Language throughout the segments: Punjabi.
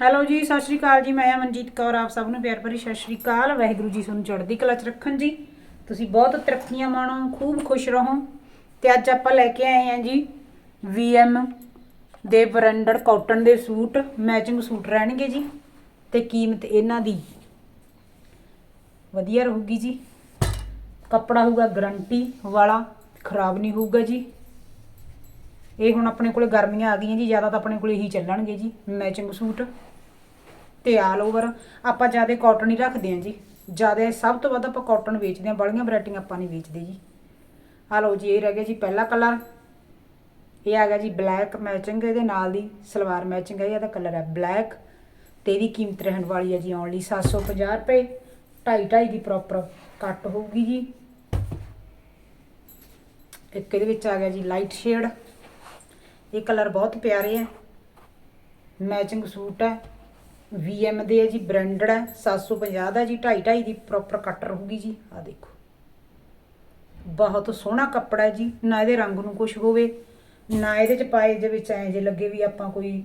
ਹੈਲੋ ਜੀ, ਸਤਿ ਸ਼੍ਰੀ ਅਕਾਲ ਜੀ। ਮੈਂ ਅਮਨਜੀਤ ਕੌਰ, ਆਪ ਸਭ ਨੂੰ ਪਿਆਰ ਭਰੀ ਸਤਿ ਸ਼੍ਰੀ ਅਕਾਲ। ਵਾਹਿਗੁਰੂ ਜੀ ਤੁਹਾਨੂੰ ਚੜ੍ਹਦੀ ਕਲਾ ਚ ਰੱਖਣ ਜੀ। ਤੁਸੀਂ ਬਹੁਤ ਤਰੱਕੀਆਂ ਮਾਣੋ, ਖੂਬ ਖੁਸ਼ ਰਹੋ। ਤੇ ਅੱਜ ਆਪਾਂ ਲੈ ਕੇ ਆਏ ਹਾਂ ਜੀ VM ਦੇ ਬ੍ਰਾਂਡਡ ਕਾਟਨ ਦੇ ਸੂਟ ਮੈਚਿੰਗ ਸੂਟ ਰਹਿਣਗੇ ਜੀ। ਤੇ ਕੀਮਤ ਇਹਨਾਂ ਦੀ ਵਧੀਆ ਰਹੂਗੀ ਜੀ। ਕੱਪੜਾ ਹੋਊਗਾ ਗਰੰਟੀ ਵਾਲਾ, ਖਰਾਬ ਨਹੀਂ ਹੋਊਗਾ ਜੀ। ਇਹ ਹੁਣ ਆਪਣੇ ਕੋਲੇ ਗਰਮੀਆਂ ਆ ਗਈਆਂ ਜੀ, ਜ਼ਿਆਦਾ ਤਾਂ ਆਪਣੇ ਕੋਲੇ ਇਹੀ ਚੱਲਣਗੇ ਜੀ ਮੈਚਿੰਗ ਸੂਟ। ਤੇ ਆਲ ਓਵਰ ਆਪਾਂ ਜ਼ਿਆਦਾ ਕਾਟਨ ਹੀ ਰੱਖਦੇ ਹਾਂ ਜੀ। ਜ਼ਿਆਦਾ ਸਭ ਤੋਂ ਵੱਧ ਆਪਾਂ ਕਾਟਨ ਵੇਚਦੇ ਹਾਂ ਬੜੀਆਂ ਵੈਰਾਈਟੀਆਂ ਆਪਾਂ ਨਹੀਂ ਵੇਚਦੇ ਜੀ। ਆ ਲਓ ਜੀ, ਇਹ ਰਹਿ ਗਿਆ ਜੀ ਪਹਿਲਾ ਕਲਰ ਇਹ ਆ ਗਿਆ ਜੀ ਬਲੈਕ ਮੈਚਿੰਗ ਇਹਦੇ ਨਾਲ ਦੀ ਸਲਵਾਰ ਮੈਚਿੰਗ ਹੈ ਇਹਦਾ ਕਲਰ ਹੈ ਬਲੈਕ ਤੇ ਇਹਦੀ ਕੀਮਤ ਰਹਿਣ ਵਾਲੀ ਹੈ ਜੀ ਓਨਲੀ 750 ਰੁਪਏ। 2.5 2.5 ਦੀ ਪ੍ਰੋਪਰ ਕੱਟ ਹੋਊਗੀ ਜੀ। ਇੱਕ ਇਹਦੇ ਵਿੱਚ ਆ ਗਿਆ ਜੀ ਲਾਈਟ ਸ਼ੇਡ ਇਹ ਕਲਰ ਬਹੁਤ ਪਿਆਰੇ ਹੈ ਮੈਚਿੰਗ ਸੂਟ ਹੈ VM ਦੇ ਹੈ ਜੀ ਬ੍ਰਾਂਡਡ ਹੈ 750 ਦਾ ਜੀ 2.5 2.5 ਦੀ ਪ੍ਰੋਪਰ ਕੱਟ ਰਹੂਗੀ ਜੀ। ਆ ਦੇਖੋ। ਬਹੁਤ ਸੋਹਣਾ ਕੱਪੜਾ ਹੈ ਜੀ, ਨਾ ਇਹਦੇ ਰੰਗ ਨੂੰ ਕੁਝ ਹੋਵੇ, ਨਾ ਇਹਦੇ ਚ ਪਾਏ ਦੇ ਵਿੱਚ ਐਂ ਜੇ ਲੱਗੇ ਵੀ ਆਪਾਂ ਕੋਈ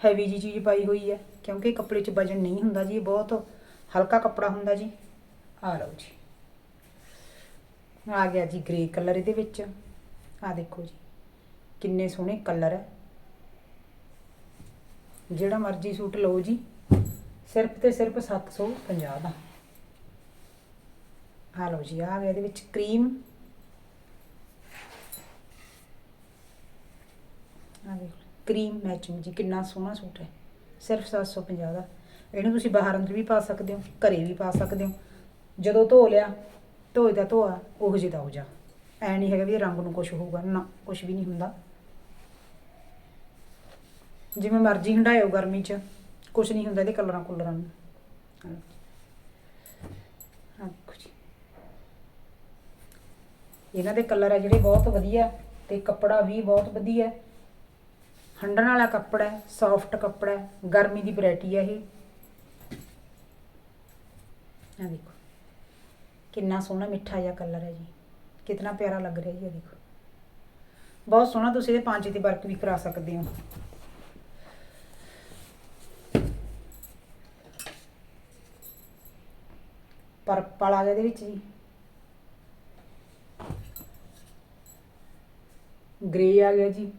ਹੈਵੀ ਜੀ ਚੀਜ਼ ਪਾਈ ਹੋਈ ਹੈ, ਕਿਉਂਕਿ ਕੱਪੜੇ 'ਚ ਵਜਨ ਨਹੀਂ ਹੁੰਦਾ ਜੀ ਬਹੁਤ ਹਲਕਾ ਕੱਪੜਾ ਹੁੰਦਾ ਜੀ। ਆ ਲਓ ਜੀ। ਆ ਗਿਆ ਜੀ ਗ੍ਰੇ ਕਲਰ ਇਹਦੇ ਵਿੱਚ। ਆ ਦੇਖੋ ਜੀ, ਕਿੰਨੇ ਸੋਹਣੇ ਕਲਰ ਹੈ। ਜਿਹੜਾ ਮਰਜ਼ੀ ਸੂਟ ਲਓ ਜੀ, ਸਿਰਫ ਤੇ ਸਿਰਫ 750 ਦਾ। ਆ ਲਓ ਜੀ ਆ ਗਿਆ ਇਹਦੇ ਵਿੱਚ ਕਰੀਮ। ਆ ਦੇਖੋ ਕਰੀਮ ਮੈਚਿੰਗ ਜੀ, ਕਿੰਨਾ ਸੋਹਣਾ ਸੂਟ ਹੈ। ਸਿਰਫ 750 ਦਾ। ਇਹਨੂੰ ਤੁਸੀਂ ਬਾਹਰ ਅੰਦਰ ਵੀ ਪਾ ਸਕਦੇ ਹੋ, ਘਰੇ ਵੀ ਪਾ ਸਕਦੇ ਹੋ। ਜਦੋਂ ਧੋ ਲਿਆ, ਧੋਏ ਦਾ ਧੋਆ, ਉਹ ਜਿਹਦਾ ਹੋ ਜਾ। ਐ ਨਹੀਂ ਹੈਗਾ ਵੀ ਇਹ ਰੰਗ ਨੂੰ ਕੁਝ ਹੋਊਗਾ, ਨਾ ਕੁਝ ਵੀ ਨਹੀਂ ਹੁੰਦਾ। ਜਿਵੇਂ ਮਰਜ਼ੀ ਹੰਡਾਇਓ ਗਰਮੀ 'ਚ ਕੁਝ ਨਹੀਂ ਹੁੰਦਾ ਇਹਦੇ ਕਲਰਾਂ ਕੁਲਰਾਂ ਨੂੰ। ਆਹ ਜੀ। ਇਹਨਾਂ ਦੇ ਕਲਰ ਆ ਜਿਹੜੇ ਬਹੁਤ ਵਧੀਆ ਤੇ ਕੱਪੜਾ ਵੀ ਬਹੁਤ ਵਧੀਆ। ਹੈ। ਹੰਡਣ ਵਾਲਾ ਕੱਪੜਾ ਹੈ ਸੌਫਟ ਕੱਪੜਾ ਹੈ, ਗਰਮੀ ਦੀ ਵੈਰਾਈਟੀ ਹੈ ਇਹ। ਆ ਦੇਖੋ, ਕਿੰਨਾ ਸੋਹਣਾ ਮਿੱਠਾ ਜਿਹਾ ਕਲਰ ਹੈ ਜੀ। ਕਿੰਨਾ ਪਿਆਰਾ ਲੱਗ ਰਿਹਾ ਜੀ ਇਹ ਦੇਖੋ। ਬਹੁਤ ਸੋਹਣਾ ਤੁਸੀਂ ਇਹਦੇ ਪਾਂਚੇ ਤੇ ਵਰਕ ਵੀ ਕਰਾ ਸਕਦੇ ਹੋ। ਪਰਪਲ ਆ ਗਿਆ ਇਹਦੇ ਵਿੱਚ ਜੀ। ਗ੍ਰੇ ਆ ਗਿਆ ਜੀ।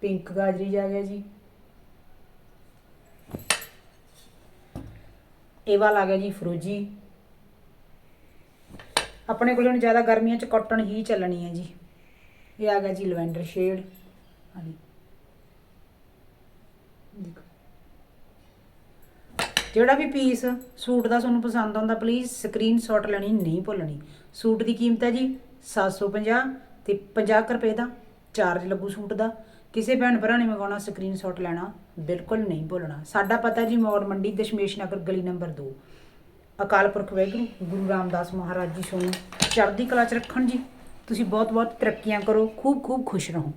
ਪਿੰਕ ਗਾਜਰੀ ਆ ਗਿਆ ਜੀ। ਇਹ ਵਾਲਾ ਆ ਗਿਆ ਜੀ ਫਰੋਜੀ ਆਪਣੇ ਕੋਲ ਹੁਣ ਜ਼ਿਆਦਾ ਗਰਮੀਆਂ 'ਚ ਕਾਟਨ ਹੀ ਚੱਲਣੀ ਹੈ ਜੀ। ਇਹ ਆ ਗਿਆ ਜੀ ਲਵੈਂਡਰ ਸ਼ੇਡ ਹਾਂਜੀ ਦੇਖੋ। ਜਿਹੜਾ ਵੀ ਪੀਸ ਸੂਟ ਦਾ ਤੁਹਾਨੂੰ ਪਸੰਦ ਆਉਂਦਾ ਪਲੀਜ਼ ਸਕਰੀਨਸ਼ਾਟ ਲੈਣੀ ਨਹੀਂ ਭੁੱਲਣੀ। ਸੂਟ ਦੀ ਕੀਮਤ ਹੈ ਜੀ 750 ਤੇ 50 ਕੁ ਰੁਪਏ ਦਾ ਚਾਰਜ ਲੱਗੂ ਸੂਟ ਦਾ। ਕਿਸੇ ਭੈਣ ਭਰਾ ਨੇ ਮੰਗਾਉਣਾ ਸਕਰੀਨਸ਼ਾਟ ਲੈਣਾ ਬਿਲਕੁਲ ਨਹੀਂ ਭੁੱਲਣਾ। ਸਾਡਾ ਪਤਾ ਜੀ ਮੌੜ ਮੰਡੀ ਦਸ਼ਮੇਸ਼ ਨਗਰ ਗਲੀ ਨੰਬਰ 2 ਅਕਾਲ ਪੁਰਖ ਵਾਹਿਗੁਰੂ ਗੁਰੂ ਰਾਮਦਾਸ ਮਹਾਰਾਜ ਜੀ ਤੁਹਾਨੂੰ ਚੜ੍ਹਦੀ ਕਲਾ ਚ ਰੱਖਣ ਜੀ। ਤੁਸੀਂ ਬਹੁਤ ਬਹੁਤ ਤਰੱਕੀਆਂ ਕਰੋ ਖੂਬ ਖੂਬ ਖੁਸ਼ ਰਹੋ।